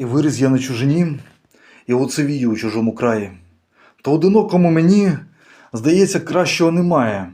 І виріс я на чужині, і оцевію у чужому краї. Та одинокому мені, здається, кращого немає.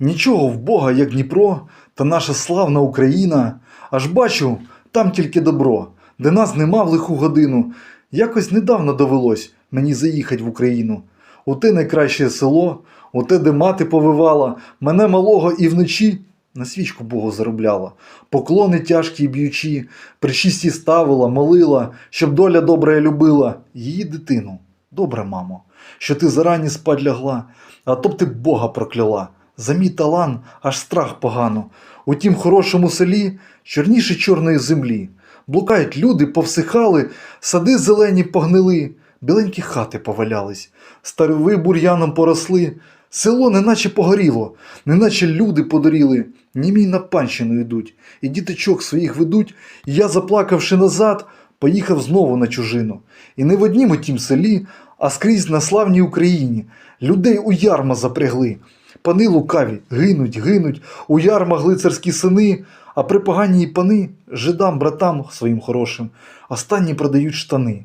Нічого в Бога, як Дніпро, та наша славна Україна. Аж бачу, там тільки добро, де нас нема в лиху годину. Якось недавно довелось мені заїхать в Україну. У те найкраще село, у те, де мати повивала, мене малого і вночі на свічку Богу заробляла. Поклони тяжкі б'ючі, причисті ставила, молила, щоб доля добра любила її дитину. Добре, мамо, що ти зарані спать лягла, а то б ти Бога прокляла. За мій талант аж страх погано. У тім хорошому селі чорніше чорної землі. Блукають люди, повсихали, сади зелені погнили, біленькі хати повалялись, старови бур'яном поросли, село неначе погоріло, неначе люди подоріли, німій на панщину йдуть, і діточок своїх ведуть, і я, заплакавши назад, поїхав знову на чужину. І не в однім у тім селі, а скрізь на славній Україні. Людей у ярма запрягли. Пани лукаві, гинуть, гинуть, у ярмах лицарські сини, а при поганій пани жидам, братам своїм хорошим, останні продають штани.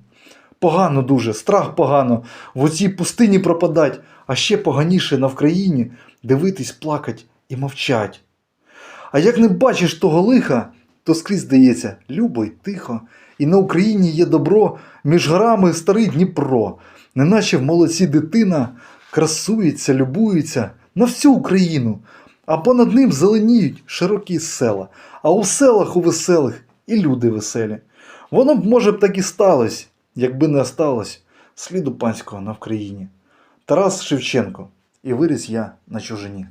Погано дуже, страх погано, в оцій пустині пропадать, а ще поганіше на Вкраїні дивитись, плакать і мовчать. А як не бачиш того лиха, то скрізь здається любо й тихо, і на Україні є добро, між горами старий Дніпро, неначе в молодці дитина красується, любується на всю Україну, а понад ним зеленіють широкі села, а у селах у веселих і люди веселі. Воно б, може б так і сталося, якби не осталось сліду панського на Вкраїні. Тарас Шевченко, і виріс я на чужині.